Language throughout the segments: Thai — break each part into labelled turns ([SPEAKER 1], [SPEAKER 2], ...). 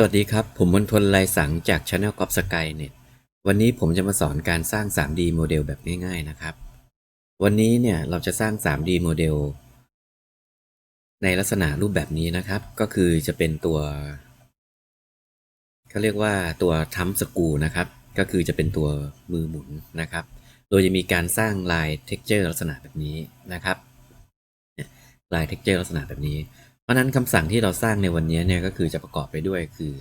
[SPEAKER 1] สวัสดีครับ ผมมนทนไลสังจาก Channel กอ f Sky เนี่ยวันนี้ผมจะมาสอนการสร้าง 3D โมเดลแบบง่ายๆนะครับ วันนี้เนี่ยเราจะสร้าง 3D โมเดล ในลักษณะรูปแบบนี้นะครับ ก็คือจะเป็นตัวเขาเรียกว่าตัวทัมสกูนะครับ ก็คือจะเป็นตัวมือหมุนนะครับ โดยจะมีการสร้างลาย texture ลักษณะแบบนี้นะครับเนี่ยลาย texture ลักษณะแบบนี้ ราะนั้นคำสั่งที่เราสร้างในวันนี้เนี่ยก็คือจะประกอบไปด้วยคือ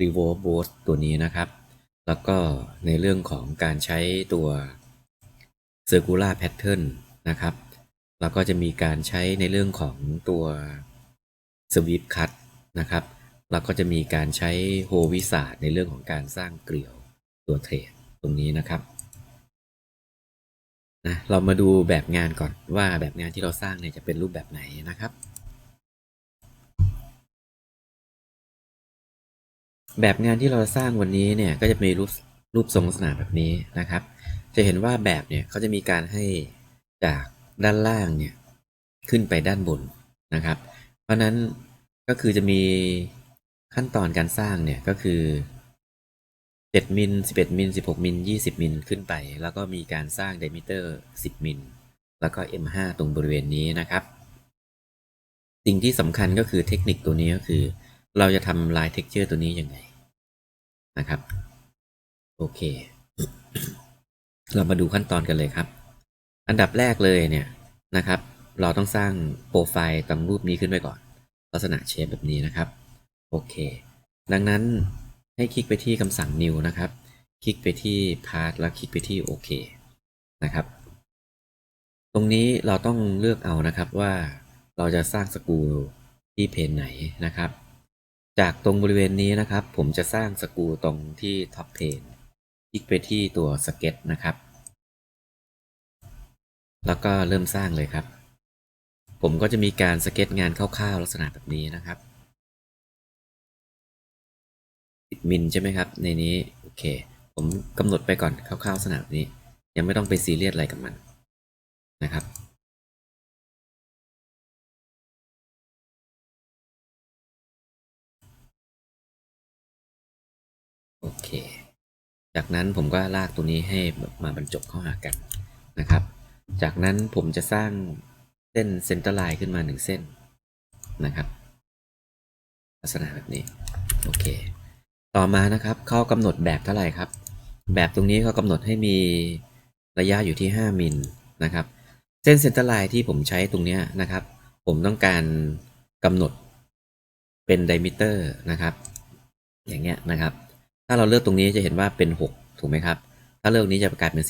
[SPEAKER 1] revolve boat ตัวนี้นะครับ แล้วก็ในเรื่องของการใช้ตัว circular pattern นะครับ แล้วก็จะมีการใช้ในเรื่องของตัว sweep cut นะครับ แล้วก็จะมีการใช้โฮวิสาในเรื่องของการสร้างเกลียวตัวเทรดตรงนี้นะครับนะเรามาดูแบบงานก่อนว่าแบบงานที่เราสร้างเนี่ยจะเป็นรูปแบบไหนนะครับ แบบงานที่เราสร้างวันนี้เนี่ยก็จะมีรูปรูปทรงลักษณะแบบนี้นะครับ จะเห็นว่าแบบเนี่ยเขาจะมีการให้จากด้านล่างเนี่ยขึ้นไปด้านบนนะครับ เพราะนั้นก็คือจะมีขั้นตอนการสร้างเนี่ยก็คือ7มิล11มิล16มิล20มิลขึ้นไป แล้วก็มีการสร้างไดมิเตอร์ 10มิลแล้วก็ M5 ตรงบริเวณนี้นะครับ สิ่งที่สำคัญก็คือเทคนิคตัวนี้ก็คือ เราจะทำลาย texture ตัวนี้ยังไง นะครับ โอเค เรามาดูขั้นตอนกันเลยครับ อันดับแรกเลยเนี่ยนะครับ เราต้องสร้างโปรไฟล์ตรงรูปนี้ขึ้นไปก่อน ลักษณะเชฟแบบนี้นะครับ โอเค ดังนั้นให้คลิกไปที่คำสั่ง new นะครับ คลิกไปที่ path แล้วคลิกไปที่โอเคนะครับ ตรงนี้เราต้องเลือกเอานะครับว่าเราจะสร้างสกรูที่เพนไหนนะครับ จากตรงบริเวณนี้นะครับ ผมจะสร้างสกูตรงที่ท็อปเพนคลิกไปที่ตัวสเก็ตนะครับ แล้วก็เริ่มสร้างเลยครับ ผมก็จะมีการสเก็ตงานคร่าวๆลักษณะแบบนี้นะครับ10มิลใช่ไหมครับ ในนี้โอเค ผมกำหนดไปก่อนคร่าวๆลักษณะแบบนี้ ยังไม่ต้องไปซีเรียสอะไรกับมันนะครับ เค จากนั้นผมก็ลากตัวนี้ให้มาบรรจบเข้าหากันนะครับ จากนั้นผมจะสร้างเส้นเซนเตอร์ไลน์ขึ้นมาหนึ่งเส้นนะครับ ลักษณะแบบนี้ โอเค ต่อมานะครับเขากำหนดแบบเท่าไหร่ครับ แบบตรงนี้เขากำหนดให้มีระยะอยู่ที่ 5 มิลนะครับ เส้นเซนเตอร์ไลน์ที่ผมใช้ตรงนี้นะครับ ผมต้องการกำหนดเป็นไดมิเตอร์นะครับ อย่างเงี้ยนะครับ ถ้าเราเลือกตรงนี้จะเห็นว่าเป็น 6 ถูกไหมครับ ถ้าเลือกนี้จะกลายเป็น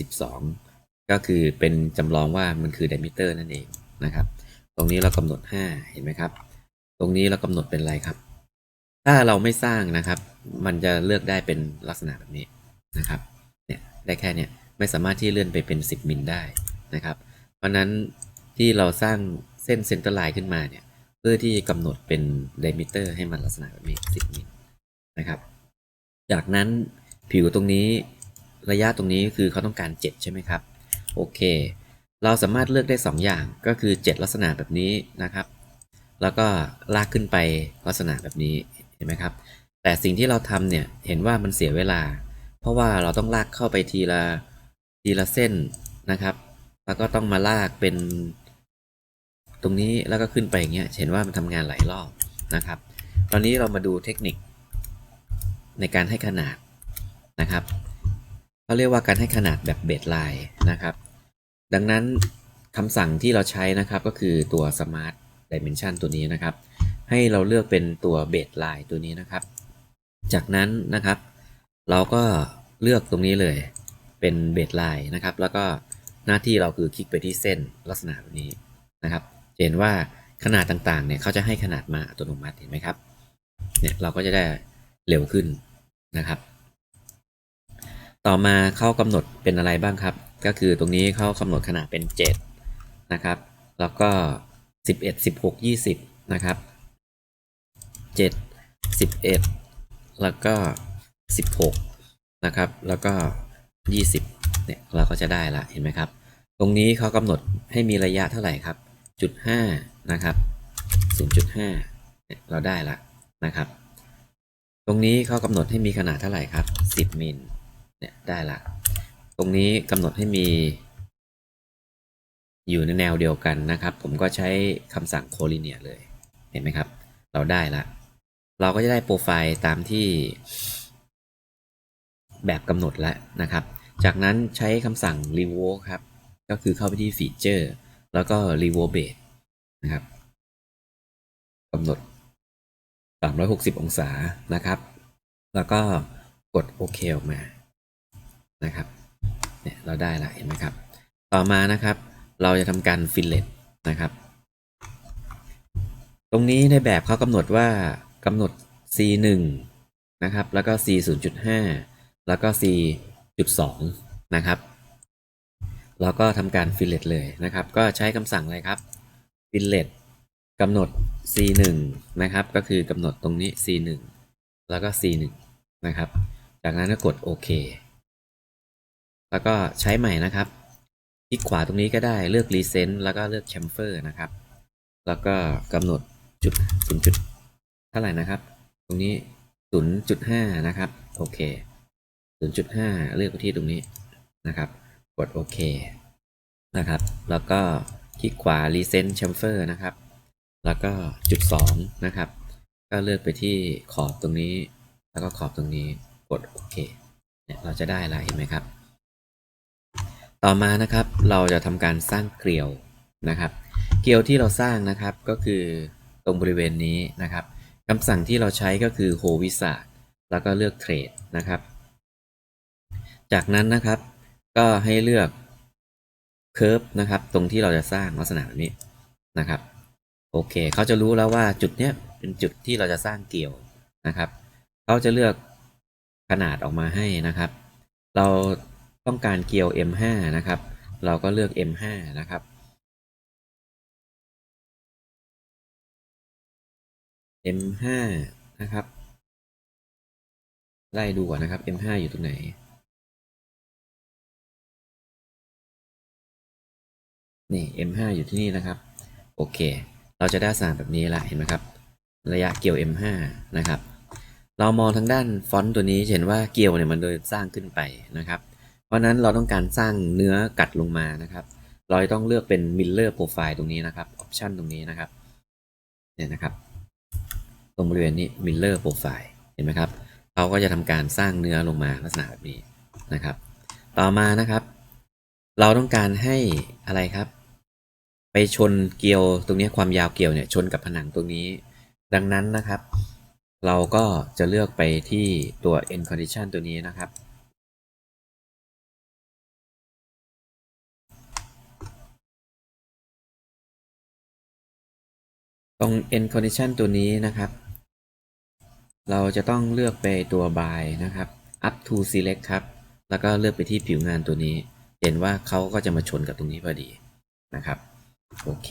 [SPEAKER 1] 12 ก็คือเป็นจำลองว่ามันคือไดมิเตอร์นั่นเองนะครับ ตรงนี้เรากำหนด 5 เห็นไหมครับ ตรงนี้เรากำหนดเป็นอะไรครับ ถ้าเราไม่สร้างนะครับ มันจะเลือกได้เป็นลักษณะแบบนี้นะครับ เนี่ยได้แค่เนี้ยไม่สามารถที่เลื่อนไปเป็น 10มิลได้นะครับ เพราะนั้นที่เราสร้างเส้นเซนเตอร์ไลน์ขึ้นมาเนี่ย เพื่อที่กำหนดเป็นไดมิเตอร์ให้มันลักษณะแบบนี้ 10มิลนะครับ จากนั้นผิวตรงนี้ระยะตรงนี้คือเขาต้องการ 7 ใช่ไหมครับ โอเค เราสามารถเลือกได้ 2 อย่างก็คือ 7 ลักษณะแบบนี้นะครับ แล้วก็ลากขึ้นไปลักษณะแบบนี้เห็นไหมครับ แต่สิ่งที่เราทำเนี่ยเห็นว่ามันเสียเวลา เพราะว่าเราต้องลากเข้าไปทีละทีละเส้นนะครับ แล้วก็ต้องมาลากเป็น ตรงนี้แล้วก็ขึ้นไปอย่างเงี้ยเห็นว่ามันทำงานหลายรอบนะครับ ตอนนี้เรามาดูเทคนิค ในการให้ขนาดนะครับเขาเรียกว่าการให้ขนาดแบบเบสไลน์นะครับ ดังนั้นคำสั่งที่เราใช้นะครับก็คือตัว Smart Dimension ตัวนี้นะครับ ให้เราเลือกเป็นตัวเบสไลน์ตัวนี้นะครับ จากนั้นนะครับ เราก็เลือกตรงนี้เลยเป็นเบสไลน์นะครับ แล้วก็หน้าที่เราคือคลิกไปที่เส้นลักษณะแบบนี้นะครับ เห็นว่าขนาดต่างๆเนี่ยเขาจะให้ขนาดมาอัตโนมัติเห็นไหมครับ เนี่ยเราก็จะได้เร็วขึ้น นะครับ ต่อมาเข้ากำหนดเป็นอะไรบ้างครับ ก็คือตรงนี้เข้ากำหนดขนาดเป็น 7 นะครับ แล้วก็ 11 16 20 นะครับ 7 11 แล้วก็ 16 นะครับ แล้วก็ 20 เนี่ยเราก็จะได้ละเห็นไหมครับ ตรงนี้เขากำหนดให้มีระยะเท่าไหร่ครับจุด5นะครับ0.5เนี่ยเราได้ละนะครับ ตรงนี้เขากำหนดให้มีขนาดเท่าไหร่ครับ 10 มิลเนี่ยได้ละ ตรงนี้กำหนดให้มี อยู่ในแนวเดียวกันนะครับ ผมก็ใช้คำสั่งโคลิเนียเลย เห็นไหมครับ เราได้ละ เราก็จะได้โปรไฟล์ตามที่ แบบกำหนดแล้วนะครับ จากนั้นใช้คำสั่ง revoke ครับ ก็คือเข้าไปที่ฟีเจอร์ แล้วก็ revoke base นะครับกำหนด 360 องศานะครับ แล้วก็กดโอเคออกมานะครับเนี่ยเราได้ละเห็นไหมครับ ต่อมานะครับ เราจะทำการฟิลเลตนะครับ ตรงนี้ในแบบเขากำหนดว่ากำหนด c 1นะครับ แล้วก็ c 0.5 แล้วก็ c 2นะครับเราก็ทำการฟิลเลตเลยนะครับ ก็ใช้คำสั่งอะไรครับฟิลเลตกำหนด c 1 นะครับ ก็คือกำหนดตรงนี้ c 1 แล้วก็ c 1 นะครับ จากนั้นก็กดโอเค แล้วก็ใช้ใหม่นะครับ คลิกขวาตรงนี้ก็ได้เลือก Recent แล้วก็เลือก Chamfer นะครับ แล้วก็กำหนดจุดศูนย์จุดเท่าไหร่นะครับ ตรงนี้ศูนย์จุดห้านะครับ โอเคศูนย์จุดห้าเลือกไปที่ตรงนี้นะครับ กดโอเคนะครับ แล้วก็คลิกขวา Recent Chamfer นะครับ แล้วก็จุดสองนะครับ ก็เลือกไปที่ขอบตรงนี้ แล้วก็ขอบตรงนี้กดโอเคเนี่ยเราจะได้แล้วเห็นไหมครับ ต่อมานะครับเราจะทำการสร้างเกลียวนะครับ เกลียวที่เราสร้างนะครับก็คือตรงบริเวณนี้นะครับคำสั่งที่เราใช้ก็คือโฮวิสาแล้วก็เลือกเทรดนะครับ จากนั้นนะครับก็ให้เลือกเค r ร์ฟนะครับ ตรงที่เราจะสร้างลักษณะแบบนี้นะครับ โอเค เขาจะรู้แล้วว่าจุดเนี้ยเป็นจุดที่เราจะสร้างเกลียวนะครับ เขาจะเลือกขนาดออกมาให้นะครับ เราต้องการเกลียว M5 นะครับ เราก็เลือก M5 นะครับ M5 นะครับ ไล่ดูก่อนนะครับ M5 อยู่ตรงไหน นี่ M5 อยู่ที่นี่นะครับ โอเค เราจะได้สารแบบนี้ละเห็นไหมครับ ระยะเกี่ยว M5 นะครับ เรามองทางด้านฟอนต์ตัวนี้จะเห็นว่าเกี่ยวเนี่ยมันโดยสร้างขึ้นไปนะครับ เพราะนั้นเราต้องการสร้างเนื้อกัดลงมานะครับ เราต้องเลือกเป็น Miller Profile ตรงนี้นะครับออปชันตรงนี้นะครับเนี่ยนะครับ ตรงบริเวณนี้ Miller Profile เห็นไหมครับเขาก็จะทำการสร้างเนื้อลงมาลักษณะแบบนี้นะครับ ต่อมานะครับ เราต้องการให้อะไรครับ ชนเกลียวตรงนี้ความยาวเกลียวเนี่ยชนกับผนังตรงนี้ ดังนั้นนะครับ เราก็จะเลือกไปที่ตัว end condition ตัวนี้นะครับ ตรง end condition ตัวนี้นะครับ เราจะต้องเลือกไปตัว by นะครับ up to select ครับ แล้วก็เลือกไปที่ผิวงานตัวนี้ เห็นว่าเขาก็จะมาชนกับตรงนี้พอดีนะครับ โอเค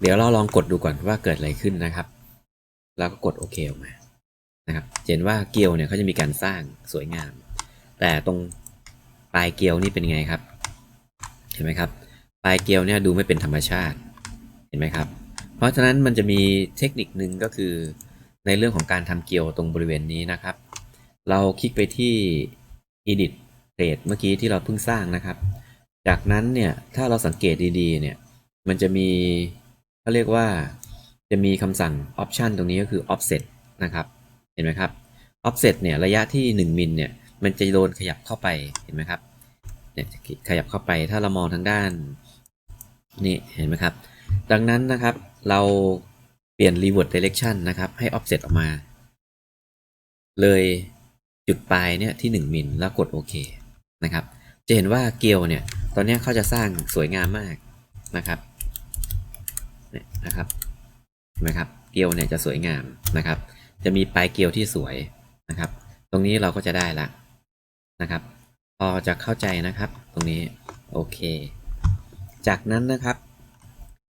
[SPEAKER 1] เดี๋ยวเราลองกดดูก่อนว่าเกิดอะไรขึ้นนะครับ แล้วก็กดโอเคออกมานะครับเห็นว่าเกลียวเนี่ยเขาจะมีการสร้างสวยงาม แต่ตรงปลายเกลียวนี่เป็นไงครับ เห็นไหมครับ ปลายเกลียวเนี่ยดูไม่เป็นธรรมชาติ เห็นไหมครับ เพราะฉะนั้นมันจะมีเทคนิคนึงก็คือ ในเรื่องของการทำเกลียวตรงบริเวณนี้นะครับ เราคลิกไปที่ edit trade เมื่อกี้ที่เราเพิ่งสร้างนะครับ จากนั้นเนี่ยถ้าเราสังเกตดีๆเนี่ย มันจะมีเขาเรียกว่าจะมีคำสั่ง option ตรงนี้ก็คือ offset นะครับ เห็นไหมครับ offset เนี่ยระยะที่ 1มิลเนี่ยมันจะโดนขยับเข้าไป เห็นไหมครับ เนี่ยขยับเข้าไป ถ้าเรามองทางด้านนี่เห็นไหมครับ ดังนั้นนะครับเราเปลี่ยน revert direction นะครับ ให้ offset ออกมา เลยจุดปลายเนี่ยที่ 1มิลแล้วกดโอเคนะครับ จะเห็นว่าเกลียวเนี่ย ตอนนี้เขาจะสร้างสวยงามมากนะครับ เนี่ยนะครับเห็นไหมครับเกลียวเนี่ยจะสวยงามนะครับ จะมีปลายเกลียวที่สวยนะครับ ตรงนี้เราก็จะได้ละนะครับ พอจะเข้าใจนะครับ ตรงนี้โอเค จากนั้นนะครับ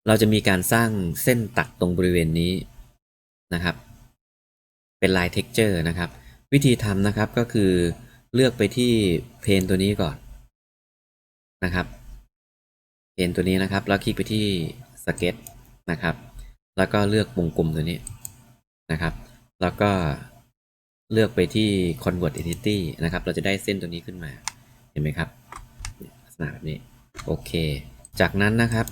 [SPEAKER 1] เราจะมีการสร้างเส้นตัดตรงบริเวณนี้นะครับ เป็นลาย texture นะครับ วิธีทำนะครับก็คือเลือกไปที่เพนตัวนี้ก่อนนะครับเพนตัวนี้นะครับ แล้วคลิกไปที่สเก็ต นะครับ แล้วก็เลือกวงกลมตัวนี้นะครับ แล้วก็เลือกไปที่ convert entity นะครับ เราจะได้เส้นตัวนี้ขึ้นมา เห็นไหมครับลักษณะแบบนี้ โอเค จากนั้นนะครับ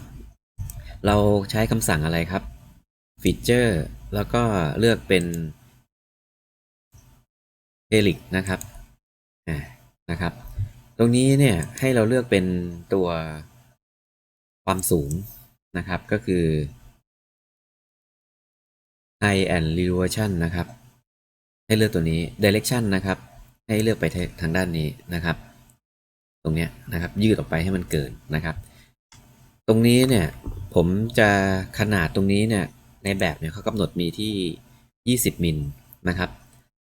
[SPEAKER 1] เราใช้คำสั่งอะไรครับ feature แล้วก็เลือกเป็น helix นะครับอ่านะครับ ตรงนี้เนี่ยให้เราเลือกเป็นตัวความสูงนะครับ ก็คือ high and resolution นะครับ ให้เลือกตัวนี้ direction นะครับ ให้เลือกไปทางด้านนี้นะครับ ตรงเนี้ยนะครับ ยืดออกไปให้มันเกินนะครับ ตรงนี้เนี่ย ผมจะขนาดตรงนี้เนี่ย ในแบบเนี่ยเขากำหนดมีที่ 20 มิลนะครับ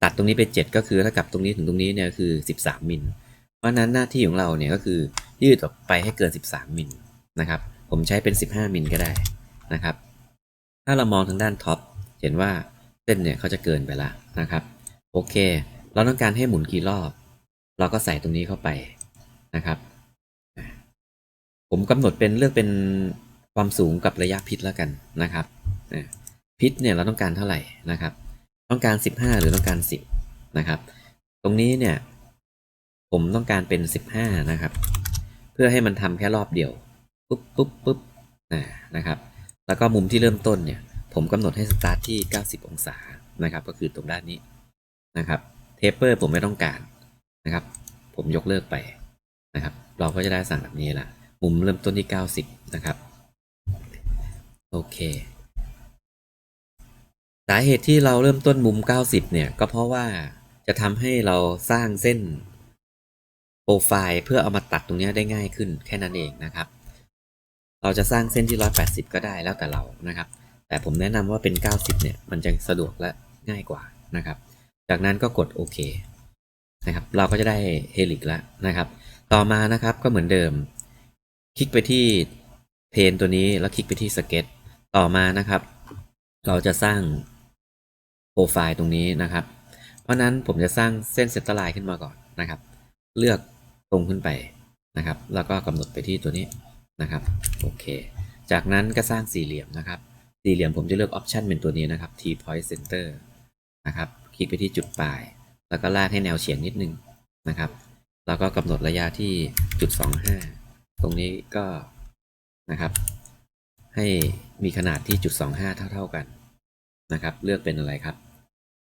[SPEAKER 1] ตัดตรงนี้ไป 7 ก็คือถ้ากับตรงนี้ถึงตรงนี้เนี่ยคือ 13 มิล เพราะฉะนั้นหน้าที่ของเราเนี่ยก็คือยืดออกไปให้เกิน 13 มิลนะครับ ผมใช้เป็น 15 มิลก็ได้นะครับ ถ้าเรามองทางด้านท็อป เห็นว่าเส้นเนี่ยเขาจะเกินไปละนะครับ โอเค เราต้องการให้หมุนกี่รอบ เราก็ใส่ตรงนี้เข้าไปนะครับ ผมกำหนดเป็นเลือกเป็นความสูงกับระยะพิษแล้วกันนะครับพิษเนี่ยเราต้องการเท่าไหร่นะครับ ต้องการ 15 หรือต้องการ 10นะครับ ตรงนี้เนี่ยผมต้องการเป็น 15นะครับ เพื่อให้มันทำแค่รอบเดียวปุ๊บปุ๊บปุ๊บนะครับ แล้วก็มุมที่เริ่มต้นเนี่ย ผมกำหนดให้สตาร์ทที่ 90 องศานะครับ ก็คือตรงด้านนี้นะครับ เทปเปอร์ผมไม่ต้องการนะครับ ผมยกเลิกไปนะครับ เราก็จะได้สั่งแบบนี้ละมุมเริ่มต้นที่ 90 นะครับ โอเค สาเหตุที่เราเริ่มต้นมุม 90 เนี่ย ก็เพราะว่าจะทำให้เราสร้างเส้นโปรไฟล์เพื่อเอามาตัดตรงนี้ได้ง่ายขึ้นแค่นั้นเองนะครับ เราจะสร้างเส้นที่ 180 ก็ได้แล้วแต่เรานะครับ แต่ผมแนะนำว่าเป็น 90 เนี่ย มันจะสะดวกและง่ายกว่านะครับ จากนั้นก็กดโอเคนะครับ เราก็จะได้เฮลิกแล้วนะครับ ต่อมานะครับก็เหมือนเดิม คลิกไปที่เพนตัวนี้แล้วคลิกไปที่สเก็ตต่อมานะครับ เราจะสร้างโปรไฟล์ตรงนี้นะครับ เพราะนั้นผมจะสร้างเส้นเซนเตอร์ไลน์ขึ้นมาก่อนนะครับ เลือกตรงขึ้นไปนะครับ แล้วก็กำหนดไปที่ตัวนี้นะครับ โอเค จากนั้นก็สร้างสี่เหลี่ยมนะครับ สี่เหลี่ยมผมจะเลือกออปชันเป็นตัวนี้นะครับ T point center นะครับ คลิกไปที่จุดปลาย แล้วก็ลากให้แนวเฉียงนิดนึงนะครับ แล้วก็กำหนดระยะที่จุด25 ตรงนี้ก็นะครับ ให้มีขนาดที่จุด25 เท่า ๆกันนะครับ เลือกเป็นอะไรครับ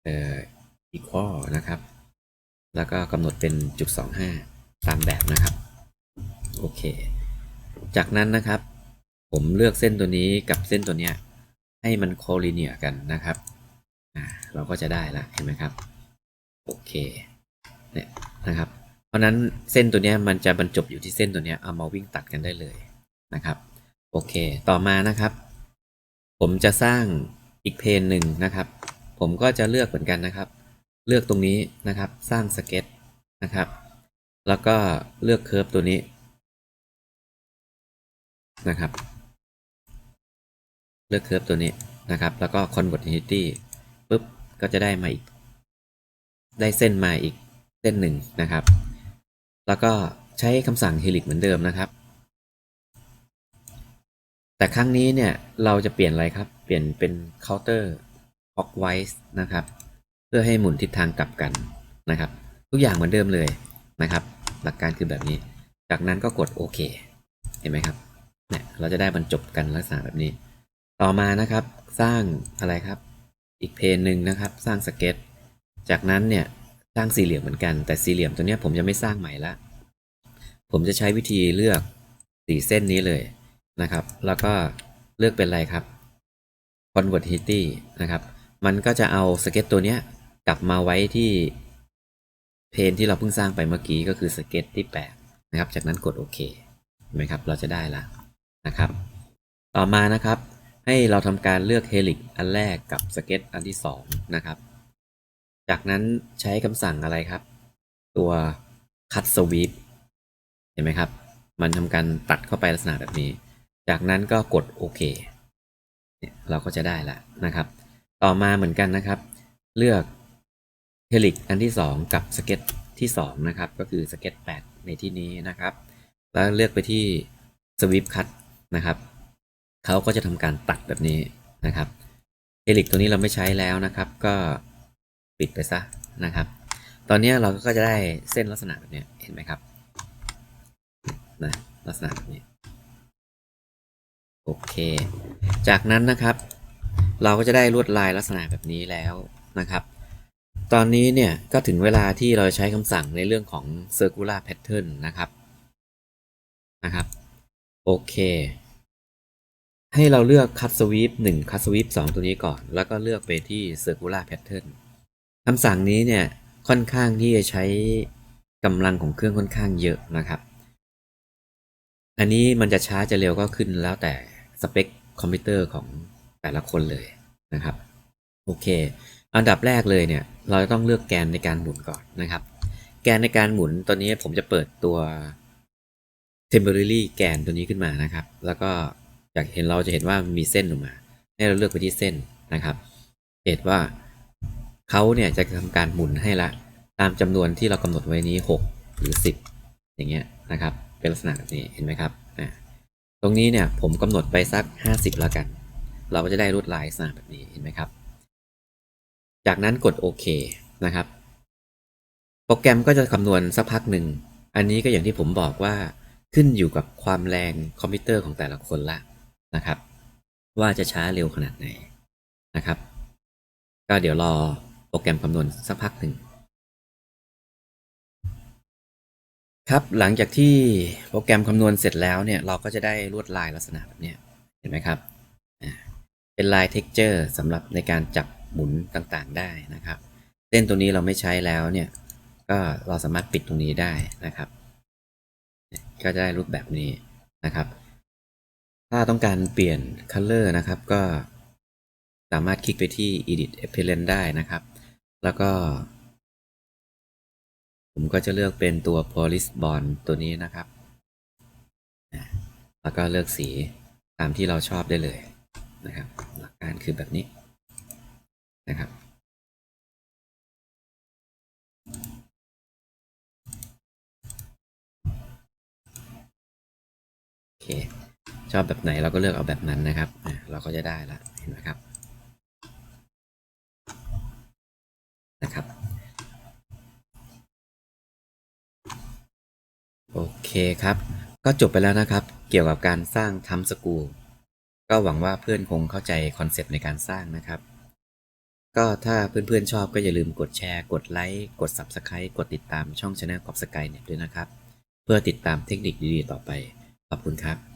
[SPEAKER 1] เอ่อ equal นะครับ แล้วก็กำหนดเป็นจุด25 ตามแบบนะครับ โอเค จากนั้นนะครับ ผมเลือกเส้นตัวนี้กับเส้นตัวเนี้ย ให้มันโคลิเนียกันนะครับเราก็จะได้ละเห็นไหมครับโอเคเนี่ยนะครับ เพราะนั้นเส้นตัวนี้มันจะบรรจบอยู่ที่เส้นตัวนี้เอามาวิ่งตัดกันได้เลยนะครับโอเค ต่อมานะครับ ผมจะสร้างอีกเพนหนึ่งนะครับ ผมก็จะเลือกเหมือนกันนะครับ เลือกตรงนี้นะครับ สร้างสเก็ตนะครับ แล้วก็เลือกเคอร์ฟตัวนี้นะครับ เลือกเคอร์ฟตัวนี้นะครับ แล้วก็ convert entity ปุ๊บ ก็จะได้มาอีก ได้เส้นมาอีกเส้นหนึ่งนะครับ แล้วก็ใช้คำสั่ง helix เหมือนเดิมนะครับ แต่ครั้งนี้เนี่ยเราจะเปลี่ยนอะไรครับ เปลี่ยนเป็น counter clockwise นะครับ เพื่อให้หมุนทิศทางกลับกันนะครับ ทุกอย่างเหมือนเดิมเลยนะครับ หลักการคือแบบนี้ จากนั้นก็กดโอเค เห็นไหมครับเนี่ยเราจะได้บรรจบกันลักษณะแบบนี้ ต่อมานะครับสร้างอะไรครับ อีกเพนหนึ่งนะครับ สร้างสเก็ต จากนั้นเนี่ยสร้างสี่เหลี่ยมเหมือนกันแต่สี่เหลี่ยมตัวเนี้ยผมจะไม่สร้างใหม่ละ ผมจะใช้วิธีเลือกสีเส้นนี้เลยนะครับ แล้วก็เลือกเป็นอะไรครับ convert hitty นะครับ มันก็จะเอาสเก็ตตัวเนี้ยกลับมาไว้ที่เพนที่เราเพิ่งสร้างไปเมื่อกี้ก็คือสเก็ตที่8นะครับ จากนั้นกดโอเคเห็นไหมครับ เราจะได้ละนะครับ ต่อมานะครับ ให้เราทำการเลือกเฮลิกอันแรกกับสเก็ตอันที่ 2 นะครับ จากนั้นใช้คำสั่งอะไรครับ ตัว cut sweep เห็นไหมครับ มันทำการตัดเข้าไปลักษณะแบบนี้ จากนั้นก็กดโอเคเนี่ยเราก็จะได้ละนะครับ ต่อมาเหมือนกันนะครับ เลือกเฮลิกอันที่ 2 กับสเก็ตที่ 2 นะครับ ก็คือสเก็ต8ในที่นี้นะครับ แล้วเลือกไปที่ sweep cut นะครับ เขาก็จะทำการตัดแบบนี้นะครับเฮลิกตัวนี้เราไม่ใช้แล้วนะครับ ก็ปิดไปซะนะครับ ตอนนี้เราก็จะได้เส้นลักษณะแบบนี้เห็นไหมครับนะลักษณะแบบนี้โอเค จากนั้นนะครับ เราก็จะได้ลวดลายลักษณะแบบนี้แล้วนะครับ ตอนนี้เนี่ยก็ถึงเวลาที่เราใช้คำสั่งในเรื่องของ circular pattern นะครับนะครับ โอเค ให้เราเลือก cut sweep 1 cut sweep 2 ตัวนี้ก่อน แล้วก็เลือกไปที่ circular pattern คำสั่งนี้เนี่ยค่อนข้างที่จะใช้กำลังของเครื่องค่อนข้างเยอะนะครับ อันนี้มันจะช้าจะเร็วก็ขึ้นแล้วแต่สเปคคอมพิวเตอร์ของแต่ละคนเลยนะครับ โอเค อันดับแรกเลยเนี่ย เราจะต้องเลือกแกนในการหมุนก่อนนะครับ แกนในการหมุนตอนนี้ผมจะเปิดตัว temporary แกนตัวนี้ขึ้นมานะครับ แล้วก็ จากเห็นเราจะเห็นว่ามีเส้นออกมา ให้เราเลือกไปที่เส้นนะครับ เหตุว่าเขาเนี่ยจะทำการหมุนให้ละ ตามจำนวนที่เรากำหนดไว้นี้ 6 หรือ 10 อย่างเงี้ยนะครับ เป็นลักษณะแบบนี้เห็นไหมครับอ่าตรงนี้เนี่ยผมกำหนดไปสัก 50 แล้วกัน เราก็จะได้ลวดลายลักษณะแบบนี้เห็นไหมครับ จากนั้นกดโอเคนะครับ โปรแกรมก็จะคำนวณสักพักหนึ่ง อันนี้ก็อย่างที่ผมบอกว่าขึ้นอยู่กับความแรงคอมพิวเตอร์ของแต่ละคนละ นะครับ ว่าจะช้าเร็วขนาดไหนนะครับ ก็เดี๋ยวรอโปรแกรมคำนวณสักพักหนึ่งครับหลังจากที่โปรแกรมคำนวณเสร็จแล้วเนี่ยเราก็จะได้ลวดลายลักษณะแบบนี้เห็นไหมครับเป็นลาย texture สำหรับในการจับหมุนต่างๆได้นะครับ เส้นตัวนี้เราไม่ใช้แล้วเนี่ยก็เราสามารถปิดตรงนี้ได้นะครับ ก็จะได้รูปแบบนี้นะครับ ถ้าต้องการเปลี่ยน color นะครับ ก็สามารถคลิกไปที่ edit appearance ได้นะครับ แล้วก็ ผมก็จะเลือกเป็นตัว police bond ตัวนี้นะครับ แล้วก็เลือกสีตามที่เราชอบได้เลยนะครับ หลักการคือแบบนี้นะครับโอเค ชอบแบบไหนเราก็เลือกเอาแบบนั้นนะครับ เราก็จะได้ละเห็นไหมครับนะครับ โอเคครับ ก็จบไปแล้วนะครับ เกี่ยวกับการสร้างทำสกูลก็หวังว่าเพื่อนคงเข้าใจคอนเซปต์ในการสร้างนะครับ ก็ถ้าเพื่อนๆชอบก็อย่าลืมกดแชร์ กดไลค์ กด Subscribe กดติดตามช่องช anel กอบสกายเน็ตด้วยนะครับ เพื่อติดตามเทคนิคดีๆต่อไป ขอบคุณครับ